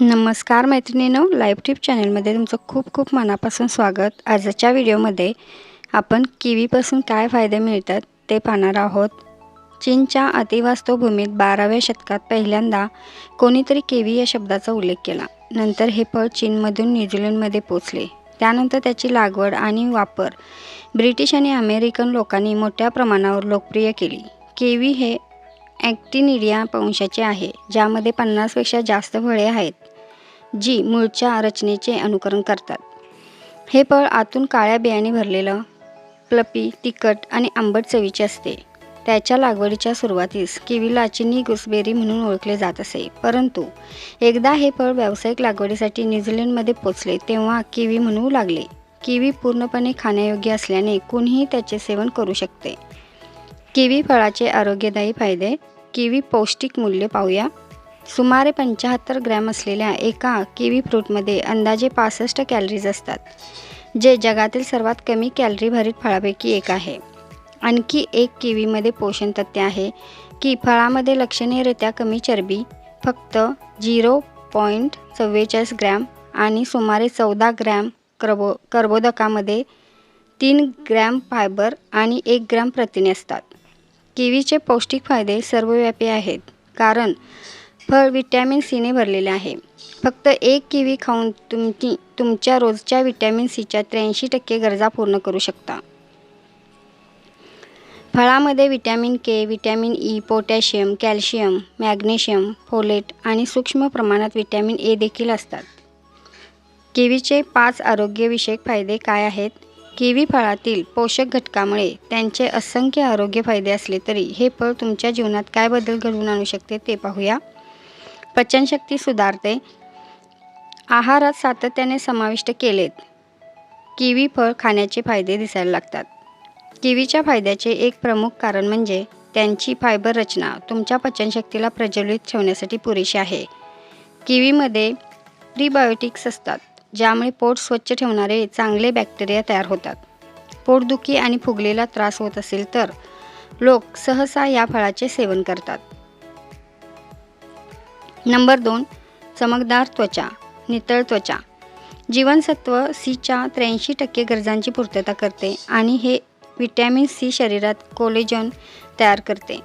नमस्कार मैत्रिणीनो live tip चॅनलमध्ये तुमचं खूप खूप मनापासून स्वागत. आजच्या व्हिडिओमध्ये आपण किवीपासून काय फायदे मिळतात ते पाहणार आहोत. चीनच्या अतिवास्तवभूमीत बाराव्या शतकात पहिल्यांदा कोणीतरी केवी या शब्दाचा उल्लेख केला. नंतर हे फळ चीनमधून न्यूझीलंडमध्ये पोचले त्यानंतर त्याची लागवड आणि वापर ब्रिटिश आणि अमेरिकन लोकांनी मोठ्या प्रमाणावर लोकप्रिय केली. केवी हे ॲक्टिनिडिया वंशाचे आहे ज्यामध्ये पन्नासपेक्षा जास्त फळे आहेत. जी मूळच्या रचनेचे अनुकरण करतात. हे फळ आतून काळ्या बियाणे भरलेलं प्लपी तिखट आणि आंबट चवीचे असते. त्याच्या लागवडीच्या सुरुवातीस किवीला चिनी गुसबेरी म्हणून ओळखले जात असे. परंतु एकदा हे फळ व्यावसायिक लागवडीसाठी न्यूझीलंडमध्ये पोचले तेव्हा किवी म्हणू लागले. किवी पूर्णपणे खाण्यायोग्य असल्याने कुणीही त्याचे सेवन करू शकते. किवी फळाचे आरोग्यदायी फायदे किवी पौष्टिक मूल्य पाहूया. सुमारे पंच्याहत्तर ग्रॅम असलेल्या एका किवी फ्रूटमध्ये अंदाजे पासष्ट कॅलरीज असतात जे जगातील सर्वात कमी कॅलरी भरीत फळापैकी एक आहे. आणखी एक किवीमध्ये पोषण तथ्य आहे की फळामध्ये लक्षणीयरित्या कमी चरबी फक्त झिरो पॉईंट चव्वेचाळीस ग्रॅम आणि सुमारे चौदा ग्रॅम कर्बो कर्बोदकामध्ये तीन ग्रॅम फायबर आणि एक ग्रॅम प्रथिने असतात. किवीचे पौष्टिक फायदे सर्वव्यापी आहेत कारण फळ विटॅमिन सीने भरलेले आहे. फक्त एक किवी खाऊन तुमची तुमच्या रोजच्या व्हिटॅमिन सीच्या त्र्याऐंशी टक्के गरजा पूर्ण करू शकता. फळामध्ये vitamin K vitamin E potassium calcium magnesium folate आणि सूक्ष्म प्रमाणात विटॅमिन ए देखील असतात. किवीचे पाच आरोग्यविषयक फायदे काय आहेत? किवी फळातील पोषक घटकामुळे त्यांचे असंख्य आरोग्य फायदे असले तरी हे फळ तुमच्या जीवनात काय बदल घडवून आणू शकते ते पाहूया. पचनशक्ती सुधारते. आहारात सातत्याने समाविष्ट केलेत. किवी फळ खाण्याचे फायदे दिसायला लागतात. किवीच्या फायद्याचे एक प्रमुख कारण म्हणजे त्यांची फायबर रचना तुमच्या पचनशक्तीला प्रज्वलित ठेवण्यासाठी पुरेशी आहे. किवीमध्ये प्रीबायोटिक्स असतात ज्यामुळे पोट स्वच्छ ठेवणारे चांगले बॅक्टेरिया तयार होतात. पोटदुखी आणि फुगलेला त्रास होत असेल तर लोक सहसा या फळाचे सेवन करतात. नंबर दोन चमकदार त्वचा नितळ त्वचा. जीवनसत्व सीच्या त्र्याऐंशी टक्के गरजांची पूर्तता करते आणि हे विटॅमिन सी शरीरात कोलेजन तयार करते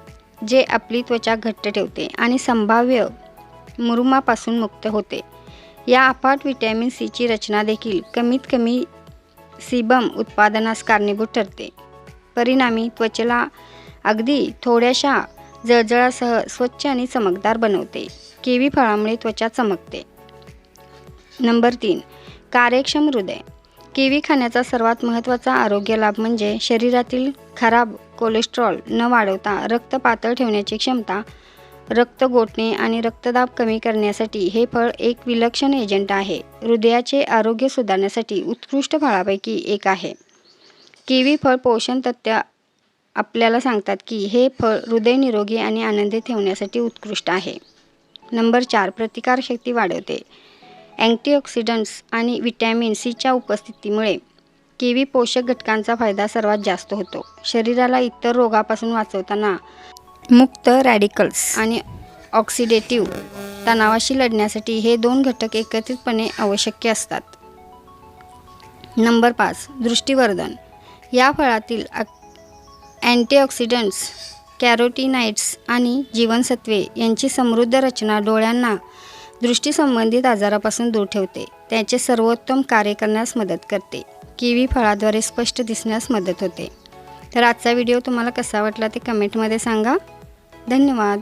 जे आपली त्वचा घट्ट ठेवते आणि संभाव्य मुरुमापासून मुक्त होते. या अफाट विटॅमिन सीची रचना देखील कमीत कमी सीबम उत्पादनास कारणीभूत ठरते. परिणामी त्वचेला अगदी थोड्याशा जळजळासह स्वच्छ आणि चमकदार बनवते. केवी फळामुळे त्वचा चमकते. नंबर तीन कार्यक्षम हृदय. केवी खाण्याचा सर्वात महत्त्वाचा आरोग्य लाभ म्हणजे शरीरातील खराब कोलेस्ट्रॉल न वाढवता रक्त पातळ ठेवण्याची क्षमता रक्त गोठणे आणि रक्तदाब कमी करण्यासाठी हे फळ एक विलक्षण एजंट आहे. हृदयाचे आरोग्य सुधारण्यासाठी उत्कृष्ट फळापैकी एक आहे. किवी फळ पोषण तथ्य आपल्याला सांगतात की हे फळ हृदय निरोगी आणि आनंदी ठेवण्यासाठी उत्कृष्ट आहे. नंबर चार प्रतिकारशक्ती वाढवते. अँटीऑक्सिडंट्स आणि विटॅमिन सीच्या उपस्थितीमुळे किवी पोषक घटकांचा फायदा सर्वात जास्त होतो. शरीराला इतर रोगापासून वाचवताना मुक्त रॅडिकल्स आणि ऑक्सिडेटिव्ह तणावाशी लढण्यासाठी हे दोन घटक एकत्रितपणे आवश्यक असतात. नंबर पाच दृष्टीवर्धन. या फळातील अँटीऑक्सिडंट्स कॅरोटीनाइट्स आणि जीवनसत्वे यांची समृद्ध रचना डोळ्यांना दृष्टीसंबंधित आजारापासून दूर ठेवते. त्याचे सर्वोत्तम कार्य करण्यास मदत करते. किवी फळाद्वारे स्पष्ट दिसण्यास मदत होते. तर आजचा व्हिडिओ तुम्हाला कसा वाटला ते कमेंटमध्ये सांगा. धन्यवाद.